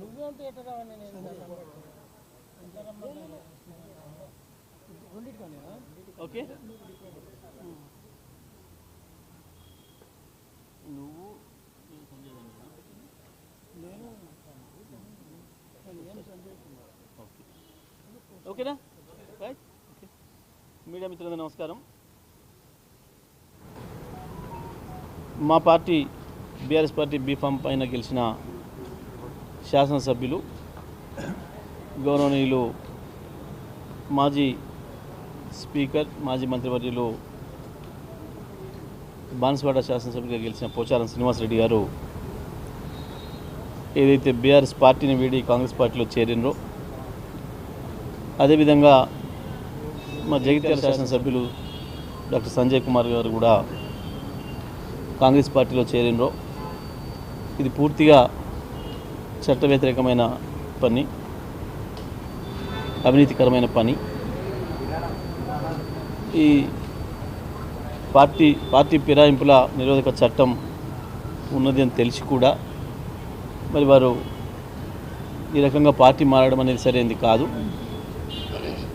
నువ్వంటే ఎట్లా రావని నేను రెండింటికన్నా ఓకే నువ్వు నేను నేను సంజయ్ కుమార్ ఓకే ఓకేనా రైట్ ఓకే మీడియా మిత్రులందరూ నమస్కారం మా పార్టీ బీఆర్ఎస్ పార్టీ బీఫామ్ పైన గెలిచిన శాసనసభ్యులు గౌరవనీయులు మాజీ స్పీకర్ మాజీ మంత్రివర్యులు బాన్స్వాడ శాసనసభ్యులుగా గెలిచిన పోచారం శ్రీనివాసరెడ్డి గారు ఏదైతే బీఆర్ఎస్ పార్టీని వీడి కాంగ్రెస్ పార్టీలో చేరినరో అదేవిధంగా మా జగిత్యాల శాసనసభ్యులు డాక్టర్ సంజయ్ కుమార్ గారు కూడా కాంగ్రెస్ పార్టీలో చేరినరో ఇది పూర్తిగా చట్ట వ్యతిరేకమైన పని అవినీతికరమైన పని. ఈ పార్టీ పార్టీ ఫిరాయింపుల నిరోధక చట్టం ఉన్నది అని తెలిసి కూడా మరి వారు ఈ రకంగా పార్టీ మారడం అనేది సరైనది కాదు.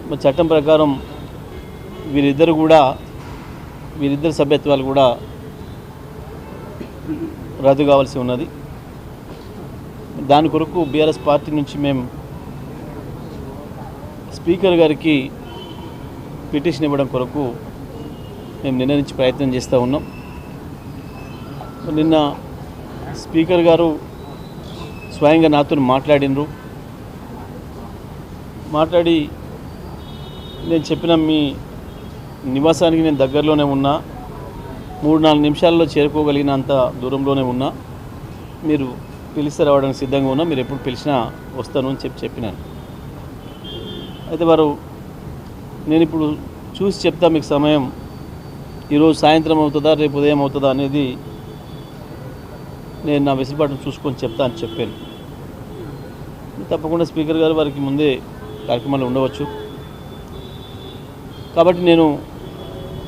మరి చట్టం ప్రకారం వీరిద్దరు కూడా వీరిద్దరు సభ్యత్వాలు కూడా రద్దు కావాల్సి ఉన్నది. దాని కొరకు బీఆర్ఎస్ పార్టీ నుంచి మేము స్పీకర్ గారికి పిటిషన్ ఇవ్వడం కొరకు మేము నిన్న నుంచి ప్రయత్నం చేస్తూ ఉన్నాం. నిన్న స్పీకర్ గారు స్వయంగా నాతో మాట్లాడినరు. మాట్లాడి నేను చెప్పిన మీ నివాసానికి నేను దగ్గరలోనే ఉన్నా. మూడు నాలుగు నిమిషాల్లో చేరుకోగలిగినంత దూరంలోనే ఉన్నా మీరు పిలిస్తే రావడానికి సిద్ధంగా ఉన్నా మీరు ఎప్పుడు పిలిచినా వస్తాను అని చెప్పి చెప్పినాను. అయితే వారు నేను ఇప్పుడు చూసి చెప్తా మీకు సమయం ఈరోజు సాయంత్రం అవుతుందా రేపు ఉదయం అవుతుందా అనేది నేను నా వెసులుబాటును చూసుకొని చెప్తా అని చెప్పాను. తప్పకుండా స్పీకర్ గారు వారికి ముందే కార్యక్రమాలు ఉండవచ్చు. కాబట్టి నేను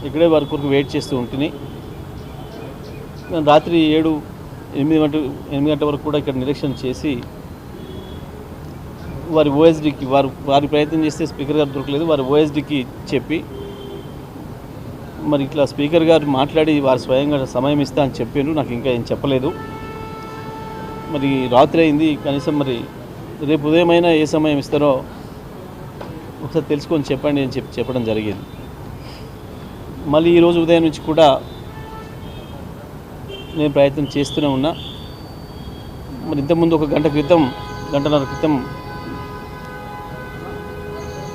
ఇక్కడే వారి కొరకు వెయిట్ చేస్తూ ఉంటుంది రాత్రి ఏడు ఎనిమిది గంట ఎనిమిది గంటల వరకు కూడా ఇక్కడ నిరీక్షణ చేసి వారి ఓఎస్డికి వారు వారి ప్రయత్నం చేస్తే స్పీకర్ గారు దొరకలేదు వారి ఓఎస్డికి చెప్పి మరి ఇట్లా స్పీకర్ గారు మాట్లాడి వారు స్వయంగా సమయం ఇస్తా అని చెప్పాను నాకు ఇంకా ఏం చెప్పలేదు. మరి రాత్రి అయింది కనీసం మరి రేపు ఉదయం అయినా ఏ సమయం ఇస్తారో ఒకసారి తెలుసుకొని చెప్పండి అని చెప్పి చెప్పడం జరిగింది. మళ్ళీ ఈరోజు ఉదయం నుంచి కూడా నేను ప్రయత్నం చేస్తూనే ఉన్నా. మరి ఇంతకుముందు ఒక గంట క్రితం గంటన్నర క్రితం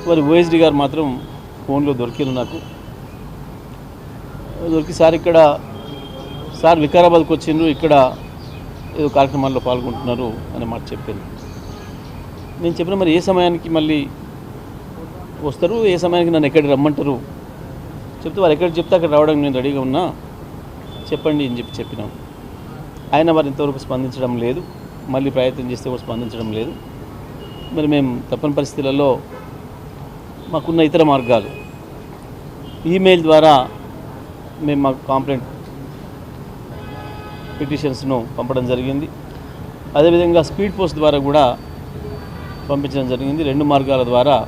వారి ఓఎస్డి గారు మాత్రం ఫోన్లో దొరికింది నాకు. దొరికి సార్ ఇక్కడ సార్ వికారాబాద్కి వచ్చిండ్రు ఇక్కడ ఏదో కార్యక్రమాల్లో పాల్గొంటున్నారు అనే మాట చెప్పాను నేను చెప్పిన మరి ఏ సమయానికి మళ్ళీ వస్తారు ఏ సమయానికి నన్ను ఎక్కడికి రమ్మంటారు? చెప్తే వారు ఎక్కడ చెప్తే అక్కడ రావడానికి నేను రెడీగా ఉన్నా. చెప్పండి అని చెప్పి చెప్పినాం. ఆయన వారు ఇంతవరకు స్పందించడం లేదు. మళ్ళీ ప్రయత్నం చేస్తే కూడా స్పందించడం లేదు. మరి మేము తప్పని పరిస్థితులలో మాకున్న ఇతర మార్గాలు. ఈమెయిల్ ద్వారా మేము మా కాంప్లైంట్ పిటిషన్స్ను పంపడం జరిగింది. అదేవిధంగా స్పీడ్ పోస్ట్ ద్వారా కూడా పంపించడం జరిగింది. రెండు మార్గాల ద్వారా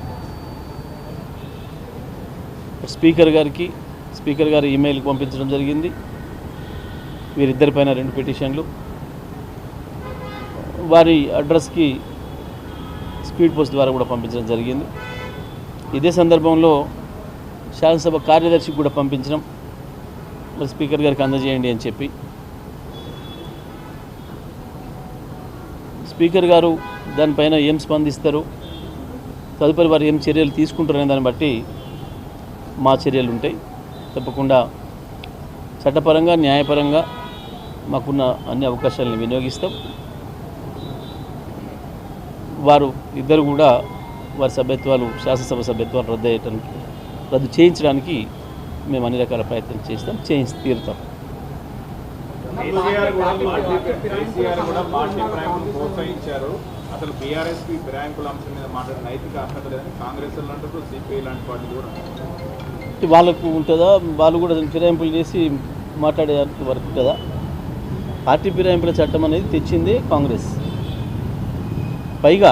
స్పీకర్ గారికి స్పీకర్ గారి ఈమెయిల్కి పంపించడం జరిగింది. వీరిద్దరిపైన రెండు పిటిషన్లు. వారి అడ్రస్కి స్పీడ్ పోస్ట్ ద్వారా కూడా పంపించడం జరిగింది. ఇదే సందర్భంలో శాసనసభ కార్యదర్శికి కూడా పంపించడం మరి స్పీకర్ గారికి అందజేయండి అని చెప్పి. స్పీకర్ గారు దానిపైన ఏం స్పందిస్తారు? తదుపరి వారు ఏం చర్యలు తీసుకుంటారనే దాన్ని బట్టి మా చర్యలు ఉంటాయి. తప్పకుండా చట్టపరంగా న్యాయపరంగా మాకున్న అన్ని అవకాశాలను వినియోగిస్తాం. వారు ఇద్దరు కూడా వారి సభ్యత్వాలు శాసనసభ సభ్యత్వాలు రద్దు అయ్యటానికి రద్దు చేయించడానికి మేము అన్ని రకాల ప్రయత్నం చేస్తాం చేయించి తీరుతాం. అసలు అంశం మీద నైతిక అర్హత లేదని కాంగ్రెస్ అంటారు సిపిఐ లాంటి పార్టీలు కూడా. వాళ్ళకు ఉంటుందా? వాళ్ళు కూడా ఫిరాయింపులు చేసి మాట్లాడేదానికి వరకు ఉంటుందా? పార్టీ ఫిరాయింపుల చట్టం అనేది తెచ్చింది కాంగ్రెస్. పైగా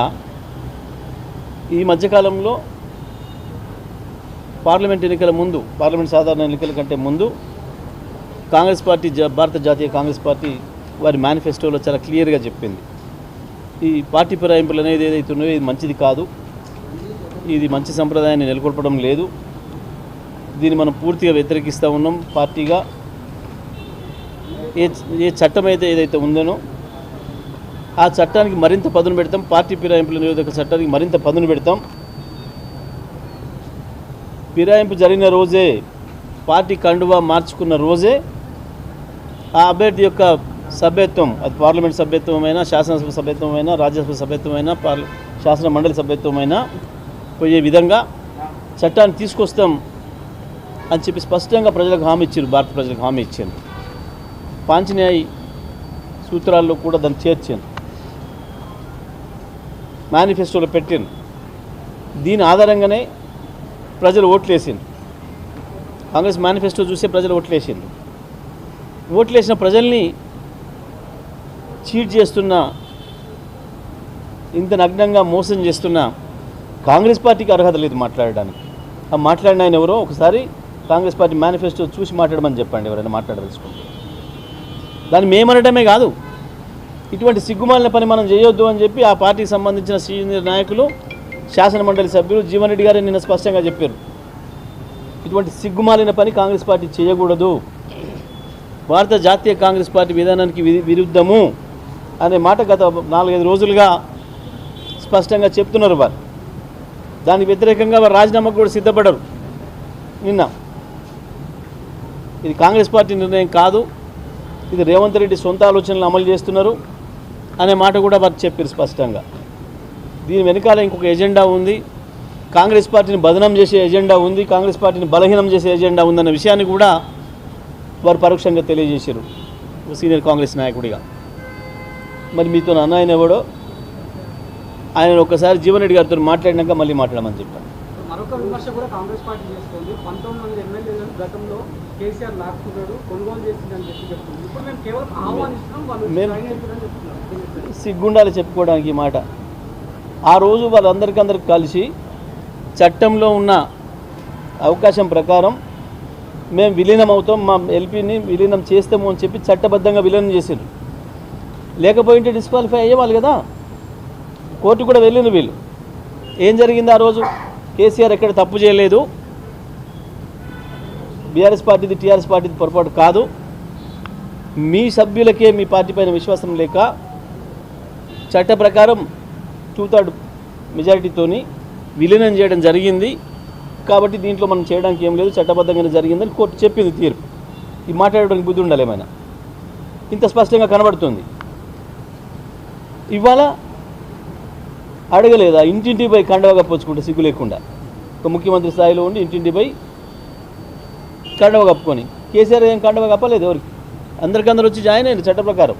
ఈ మధ్యకాలంలో పార్లమెంట్ ఎన్నికల ముందు పార్లమెంట్ సాధారణ ఎన్నికల కంటే ముందు కాంగ్రెస్ పార్టీ జా భారత జాతీయ కాంగ్రెస్ పార్టీ వారి మేనిఫెస్టోలో చాలా క్లియర్గా చెప్పింది. ఈ పార్టీ ఫిరాయింపులు అనేది ఏదైతే ఇది మంచిది కాదు. ఇది మంచి సంప్రదాయాన్ని నెలకొల్పడం లేదు. దీన్ని మనం పూర్తిగా వ్యతిరేకిస్తూ ఉన్నాం పార్టీగా. ఏ ఏ చట్టం అయితే ఏదైతే ఉందనో ఆ చట్టానికి మరింత పదును పెడతాం. పార్టీ ఫిరాయింపుల నిరోధక చట్టానికి మరింత పదును పెడతాం. ఫిరాయింపు జరిగిన రోజే పార్టీ కండువా మార్చుకున్న రోజే ఆ అభ్యర్థి యొక్క సభ్యత్వం అది పార్లమెంట్ సభ్యత్వమైనా శాసనసభ సభ్యత్వమైనా రాజ్యసభ సభ్యత్వమైనా పార్ల శాసన మండలి సభ్యత్వమైనా పోయే విధంగా చట్టాన్ని తీసుకొస్తాం అని చెప్పి స్పష్టంగా ప్రజలకు హామీ ఇచ్చారు. భారత ప్రజలకు హామీ ఇచ్చారు. పాంచనేయ సూత్రాల్లో కూడా దాన్ని చేర్చాను. మేనిఫెస్టోలో పెట్టాను. దీని ఆధారంగానే ప్రజలు ఓట్లేసింది కాంగ్రెస్ మేనిఫెస్టో చూసే ప్రజలు ఓట్లేసింది ఓట్లేసిన ప్రజల్ని చీట్ చేస్తున్న ఇంత నగ్నంగా మోసం చేస్తున్న కాంగ్రెస్ పార్టీకి అర్హత లేదు మాట్లాడడానికి. ఆ మాట్లాడిన ఆయన ఎవరో ఒకసారి కాంగ్రెస్ పార్టీ మేనిఫెస్టో చూసి మాట్లాడమని చెప్పండి ఎవరైనా మాట్లాడదలుచుకుంటే. దాన్ని మేమనడమే కాదు. ఇటువంటి సిగ్గుమాలిన పని మనం చేయొద్దు అని చెప్పి ఆ పార్టీకి సంబంధించిన సీనియర్ నాయకులు శాసన మండలి సభ్యులు జీవన్ రెడ్డి గారు నిన్న స్పష్టంగా చెప్పారు. ఇటువంటి సిగ్గుమాలిన పని కాంగ్రెస్ పార్టీ చేయకూడదు. భారత జాతీయ కాంగ్రెస్ పార్టీ విధానానికి విరుద్ధము అనే మాట గత నాలుగైదు రోజులుగా స్పష్టంగా చెప్తున్నారు వారు. దానికి వ్యతిరేకంగా వారు రాజీనామాకు కూడా సిద్ధపడరు. నిన్న. ఇది కాంగ్రెస్ పార్టీ నిర్ణయం కాదు. ఇది రేవంత్ రెడ్డి సొంత ఆలోచనలు అమలు చేస్తున్నారు అనే మాట కూడా వారు చెప్పారు స్పష్టంగా. దీని వెనకాల ఇంకొక ఎజెండా ఉంది. కాంగ్రెస్ పార్టీని బదనం చేసే ఎజెండా ఉంది. కాంగ్రెస్ పార్టీని బలహీనం చేసే ఎజెండా ఉందన్న విషయాన్ని కూడా వారు పరోక్షంగా తెలియజేశారు సీనియర్ కాంగ్రెస్ నాయకుడిగా. మరి మీతో అన్న ఆయన ఎవడో ఆయన ఒకసారి జీవన్ రెడ్డి గారితో మాట్లాడినాక మళ్ళీ మాట్లాడమని చెప్పాను. మరొక విమర్శ కూడా కాంగ్రెస్ పార్టీ చేస్తుంది. పంతొమ్మిది మంది ఎమ్మెల్యేలను గతంలో కేసీఆర్ లాక్కున్నాడు కొనుగోలు చేసిందని చెప్పి చెప్తుంది ఇప్పుడు మేము కేవలం ఆహ్వానిస్తున్నాం వాళ్ళు సిగ్గుండాలి చెప్పుకోవడానికి ఈ మాట. ఆ రోజు వాళ్ళందరికందరికి కలిసి చట్టంలో ఉన్న అవకాశం ప్రకారం మేము విలీనం అవుతాం మా ఎల్పీని విలీనం చేస్తాము అని చెప్పి చట్టబద్ధంగా విలీనం చేసారు లేకపోయింటే డిస్క్వాలిఫై అయ్యేవాళ్ళు కదా. కోర్టు కూడా వెళ్ళిన వీళ్ళు. ఏం జరిగింది ఆ రోజు? కేసీఆర్ ఎక్కడ తప్పు చేయలేదు. బీఆర్ఎస్ పార్టీది టీఆర్ఎస్ పార్టీది పొరపాటు కాదు. మీ సభ్యులకే మీ పార్టీ పైన విశ్వాసం లేక చట్ట ప్రకారం టూ థర్డ్ మెజారిటీతోని విలీనం చేయడం జరిగింది. కాబట్టి దీంట్లో మనం చేయడానికి ఏం లేదు చట్టబద్ధంగానే జరిగిందని కోర్టు చెప్పింది తీర్పు. ఈ మాట్లాడడానికి బుద్ధి ఉండాలి ఏమైనా? ఇంత స్పష్టంగా కనబడుతుంది. ఇవాళ అడగలేదా? ఇంటింటిపై కండవగా పోచుకుంటే సిగ్గు లేకుండా. ఒక ముఖ్యమంత్రి స్థాయిలో ఉండి ఇంటింటిపై కండవ కప్పుకొని. కేసీఆర్ ఏం కండవ కప్పలేదు ఎవరికి? అందరికందరూ వచ్చి జాయిన్ అయ్యింది చట్ట ప్రకారం.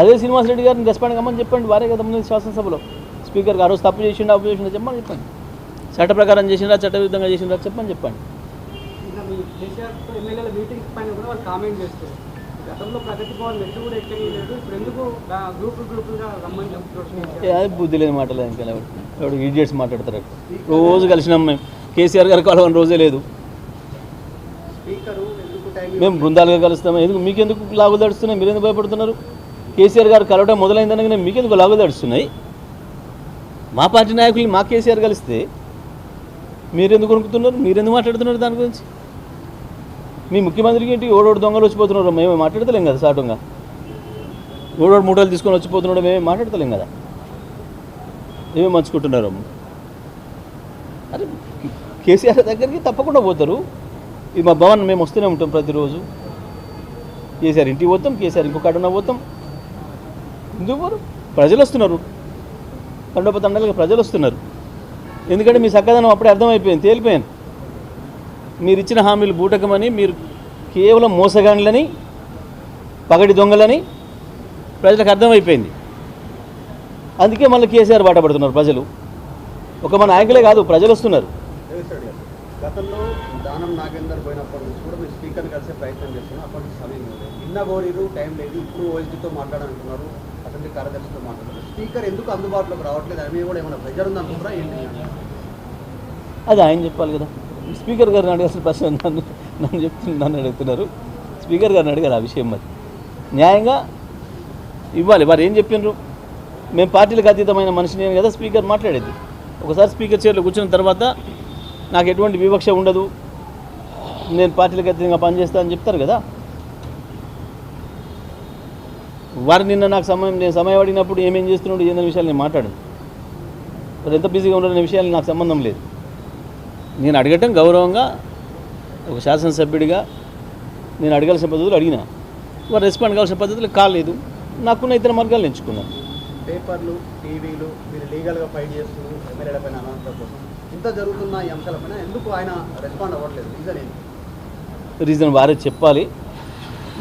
అదే శ్రీనివాస్ రెడ్డి గారిని రెస్పాండ్ కమ్మని చెప్పండి వారే కదా ముందు శాసనసభలో. స్పీకర్కి ఆ రోజు తప్పు చేసిండా అప్పు చేసిండా చెప్పమని చెప్పండి. చట్ట ప్రకారం చేసిండా చట్టవిరుద్ధంగా చేసిండా చెప్పమని చెప్పండి. మెట్లు అది బుద్ధి లేని మాటలేదు ఇంకా ఇడియట్స్ మాట్లాడతారు. రోజు కలిసినాం మేము. కేసీఆర్ గారు కలవని రోజే లేదు. మేము బృందాలుగా కలుస్తాం ఎందుకు మీకెందుకు లాగులు దడుస్తున్నాయి? మీరు ఎందుకు భయపడుతున్నారు? కేసీఆర్ గారు కలవడం మొదలైందనగానే మీకెందుకు లాగులు దడుస్తున్నాయి? మా పార్టీ నాయకులు మా కేసీఆర్ కలిస్తే మీరెందుకు కొనుక్కుతున్నారు మీరెందుకు మాట్లాడుతున్నారు దాని గురించి? మీ ముఖ్యమంత్రికి ఏంటి? ఓడోడు దొంగలు వచ్చిపోతున్నారు. మేము మాట్లాడతలేం కదా సాటుగా. ఓడోడు మూటలు తీసుకొని వచ్చిపోతున్నాడు. మేము మాట్లాడతలేం కదా. ఏమేమి మంచుకుంటున్నారు అరే కేసీఆర్ దగ్గరికి తప్పకుండా పోతారు. ఇది మా భవన్ మేము వస్తూనే ఉంటాం ప్రతిరోజు. కేసీఆర్ ఇంటికి పోతాం కేసీఆర్ ఇంకొక అడుగున పోతాం. ఎందుకు పోరు? ప్రజలు వస్తున్నారు. తండోపతండాలుగా ప్రజలు వస్తున్నారు. ఎందుకంటే మీ సక్కదనం అప్పుడే అర్థమైపోయింది తేలిపోయింది. మీరు ఇచ్చిన హామీలు బూటకమని మీరు కేవలం మోసగాండ్లని పగటి దొంగలని ప్రజలకు అర్థమైపోయింది. అందుకే మళ్ళీ కేసీఆర్ బాట పడుతున్నారు ప్రజలు. ఒక మన నాయకులే కాదు ప్రజలు వస్తున్నారు. గతంలో దానం నాగేందర్ పోయినప్పటి నుంచి కూడా మీరు స్పీకర్ కలిసే ప్రయత్నం చేస్తున్నాం అప్పటి సమయం లేదు. నిన్న కోరిరు టైం లేదు. ఇప్పుడు ఓఎస్డీతో మాట్లాడాలంటున్నారు. అసెంబ్లీ కార్యదర్శితో మాట్లాడుతున్నారు స్పీకర్ ఎందుకు అందుబాటులోకి రావట్లేదు? అని కూడా ఏమైనా ప్రెజర్ ఉందనుకుంటారా ఏంటి అది ఆయన చెప్పాలి కదా. స్పీకర్ గారిని అడిగాల్సిన ప్రశ్న నన్ను నన్ను చెప్తున్నారు నన్ను అడుగుతున్నారు. స్పీకర్ గారిని అడిగారు ఆ విషయం మరి. న్యాయంగా ఇవ్వాలి. వారు ఏం చెప్పిండ్రు మేము పార్టీలకు అతీతమైన మనిషిని నేను కదా స్పీకర్ మాట్లాడేది. ఒకసారి స్పీకర్ చైర్లో కూర్చున్న తర్వాత నాకు ఎటువంటి వివక్ష ఉండదు. నేను పార్టీలకు అతీతంగా పనిచేస్తా అని చెప్తారు కదా. వారు నిన్న నాకు సమయం నేను సమయం అడిగినప్పుడు ఏమేం చేస్తున్నాడు ఏందనే విషయాలు నేను మాట్లాడను. వారు ఎంత బిజీగా ఉన్నారనే విషయాలు నాకు సంబంధం లేదు. నేను అడగటం గౌరవంగా ఒక శాసనసభ్యుడిగా నేను అడగాల్సిన పద్ధతులు అడిగిన వారు రెస్పాండ్ కావాల్సిన పద్ధతులు కాలేదు. నాకున్న ఇతర మార్గాలు ఎంచుకున్నాను పేపర్లు టీవీలు మీరు లీగల్గా ఫైట్ చేస్తూ ఎమ్మెల్యేల పైన అనాథల కోసం. ఇంత జరుగుతున్న ఈ అంశాలపైన ఎందుకు ఆయన రెస్పాండ్ అవ్వట్లేదు? రీజన్ ఏంటి? రీజన్ వారే చెప్పాలి.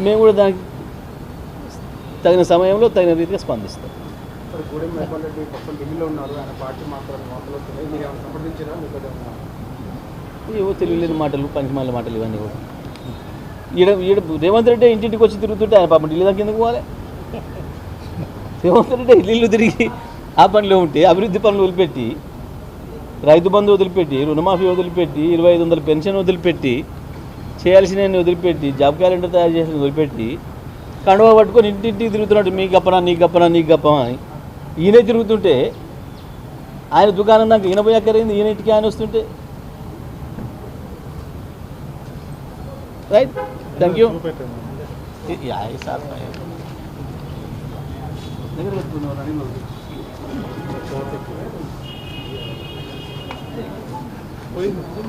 మేము కూడా దానికి తగిన సమయంలో తగిన రీతిగా స్పందిస్తాం. ఏవో తెలియలేని మాటలు పంచమాల మాటలు ఇవన్నీ కూడా. ఈడ ఈడ రేవంత్ రెడ్డి ఇంటింటికి వచ్చి తిరుగుతుంటే ఆయన పాపం ఢిల్లీ దాకా ఎందుకు పోవాలి? రేవంత్ రెడ్డి ఇల్లు తిరిగి ఆ పనిలో ఉంటే అభివృద్ధి పనులు వదిలిపెట్టి రైతు బంధు వదిలిపెట్టి రుణమాఫీ వదిలిపెట్టి ఇరవై ఐదు వందల పెన్షన్ వదిలిపెట్టి చేయాల్సిన వదిలిపెట్టి జాబ్ క్యాలెండర్ తయారు చేసిన వదిలిపెట్టి కండువా పట్టుకొని ఇంటింటికి తిరుగుతున్నాడు మీ గప్పనా నీ గప్పనా నీ గప్పనా అని. ఈయనే తిరుగుతుంటే ఆయన దుకాణం దాకా ఈయన పోయి అక్కరైంది ఈయన ఇంటికి ఆయన వస్తుంటే. Right thank you yeah sir ನಗರವನ್ನು ರಣಿಮಲ್ ಹೋಯ್ತು